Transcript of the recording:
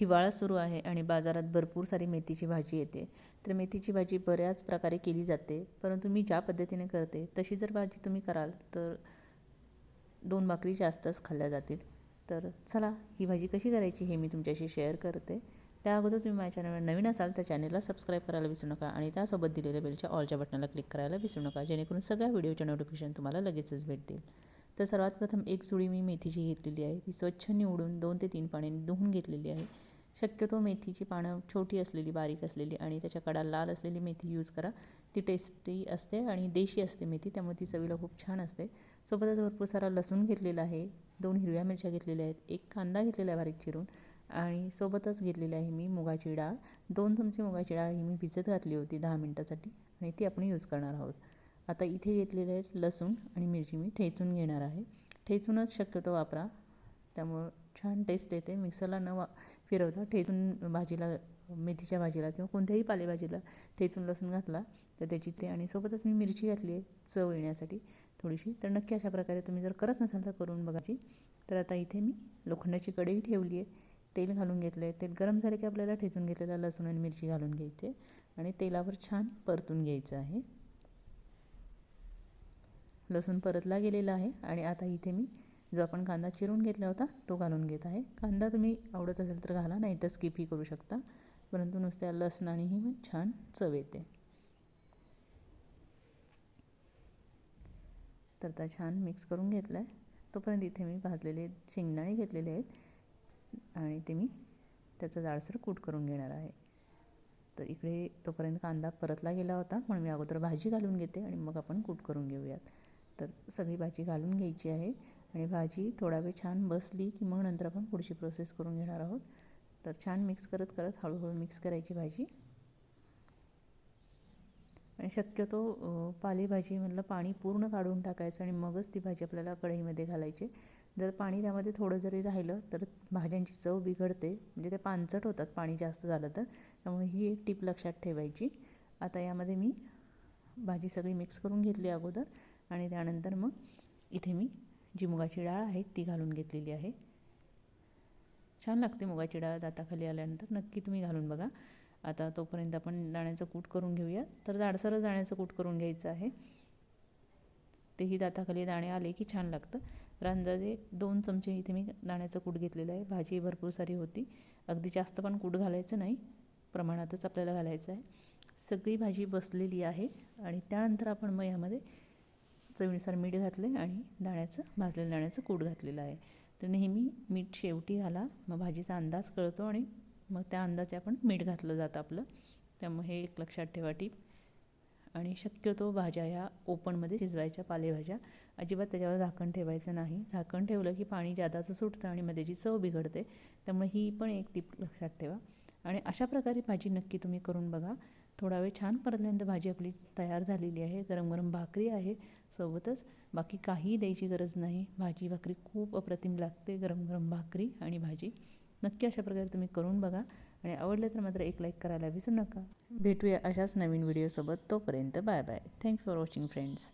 हिवाळा सुरू आहे आणि बाजारात भरपूर सारी मेथीची भाजी येते. तर मेथीची भाजी बऱ्याच प्रकारे केली जाते परंतु मी ज्या पद्धतीने करते तशी जर भाजी तुम्ही कराल तर दोन भाकरी जास्तच खाल्ल्या जातील. तर चला ही भाजी कशी करायची हे मी तुमच्याशी शेअर करते. त्या अगोदर तुम्ही माझ्या चॅनलवर नवीन असाल तर चॅनलला सबस्क्राईब करायला विसरू नका आणि त्यासोबत दिलेल्या बेलच्या ऑलच्या बटनाला क्लिक करायला विसरू नका जेणेकरून सगळ्या व्हिडिओच्या नोटिफिकेशन तुम्हाला लगेचच भेटतील. तर सर्वात प्रथम एक जुडी मी मेथीची घेतलेली आहे. ती स्वच्छ निवडून दोन ते तीन पाण्याने धुवून घेतलेली आहे. शक्यतो मेथीची पानं छोटी असलेली बारीक असलेली आणि त्याच्या कडा लाल असलेली मेथी यूज करा. ती टेस्टी असते आणि देशी असते मेथी त्यामुळे ती चवीला खूप छान असते. सोबतच भरपूर सारा लसूण घेतलेला आहे दोन हिरव्या मिरच्या घेतलेल्या आहेत एक कांदा घेतलेला आहे बारीक चिरून आणि सोबतच घेतलेली आहे मी मुगाची डाळ. दोन चमचे मुगाची डाळ ही मी भिजत घातली होती दहा मिनटासाठी आणि ती आपण यूज करणार आहोत. आता इथे घेतलेले आहेत लसूण आणि मिरची मी ठेचून घेणार आहे. ठेचूनच शक्यतो वापरा. त्यामुळं छान टेस्ट येते. मिक्सरला न वा फिरवता ठेचून भाजीला मेथीच्या भाजीला किंवा कोणत्याही पालेभाजीला ठेचून लसूण घातला तर त्याची ते आणि सोबतच मी मिरची घातली आहे चव येण्यासाठी थोडीशी. तर नक्की अशा प्रकारे तुम्ही जर करत नसाल तर करून बघायची तर आता इथे मी लोखंडाची कढई ठेवली आहे. तेल घालून घेतलं आहे तेल गरम झाले की आपल्याला ठेचून घेतलेला लसूण आणि मिरची घालून घ्यायची आणि तेलावर छान परतून घ्यायचं आहे. लसूण परतला गेलेला आहे. आणि आता इथे मी जो आपण कांदा चिरून घेतला होता तो घालून घेत आहे. कांदा तुम्ही आवडत असेल तर घाला नाही तर स्किपही करू शकता. परंतु नुसत्या लसणानेही मग छान चव येते. तर आता छान मिक्स करून घेतलं आहे तोपर्यंत इथे मी भाजलेले शेंगदाणे घेतलेले आहेत. आणि ते मी त्याचं जाडसर कूट करून घेणार आहे. तर इकडे तोपर्यंत कांदा परतला गेला होता म्हणून मी अगोदर भाजी घालून घेते आणि मग आपण कूट करून घेऊयात. तर सगळी भाजी घालून घ्यायची आहे. आणि भाजी थोडा वेळ छान बसली की मग नंतर आपण पुढची प्रोसेस करून घेणार आहोत. तर छान मिक्स करत करत हळूहळू मिक्स करायची भाजी. आणि शक्यतो पालेभाजीमधलं पाणी पूर्ण काढून टाकायचं आणि मगच ती भाजी आपल्याला कढईमध्ये घालायची. जर पाणी त्यामध्ये थोडं जरी राहिलं तर भाज्यांची चव बिघडते. म्हणजे ते पानचट होतात पाणी जास्त झालं तर. त्यामुळे ही एक टीप लक्षात ठेवायची. आता यामध्ये मी भाजी सगळी मिक्स करून घेतली अगोदर. आणि त्यानंतर मग इथे मी जी मुगाची डाळ आहे ती घालून घेतलेली आहे. छान लागते मुगाची डाळ दाताखाली आल्यानंतर. नक्की तुम्ही घालून बघा. आता तोपर्यंत आपण दाण्याचं कूट करून घेऊया. तर जाडसरच दाण्याचं कूट करून घ्यायचं आहे. तेही दाताखाली दाणे आले की छान लागतं. तर अंदाजे दोन चमचे इथे मी दाण्याचं कूट घेतलेलं आहे. भाजी भरपूर सारी होती. अगदी जास्त पण कूट घालायचं नाही. प्रमाणातच आपल्याला घालायचं आहे. सगळी भाजी बसलेली आहे. आणि त्यानंतर आपण मग यामध्ये चवीनुसार मीठ घातले आणि दाण्याचं भाजलेलं दाण्याचं कूट घातलेलं आहे. तर नेहमी मीठ शेवटी घाला. मग भाजीचा अंदाज कळतो आणि मग त्या अंदाजे आपण मीठ घातलं जातं आपलं. त्यामुळे हे एक लक्षात ठेवा टीप. आणि शक्यतो भाज्या ह्या ओपनमध्ये शिजवायच्या पालेभाज्या. अजिबात त्याच्यावर झाकण ठेवायचं नाही. झाकण ठेवलं की पाणी जादाचं सुटतं आणि मग त्याची चव बिघडते. त्यामुळे ही पण एक टीप लक्षात ठेवा. आणि अशा प्रकारे भाजी नक्की तुम्ही करून बघा. थोडा वेळ छान परतल्यानंतर भाजी आपली तयार झालेली आहे. गरम गरम भाकरी आहे. सोबतच बाकी काहीही द्यायची गरज नाही. भाजी भाकरी खूप अप्रतिम लागते. गरम गरम भाकरी आणि भाजी. नक्की अशा प्रकारे तुम्ही करून बघा. आणि आवडलं तर मात्र एक लाईक करायला विसरू नका. भेटूया अशाच नवीन व्हिडिओसोबत तोपर्यंत bye bye thanks for watching friends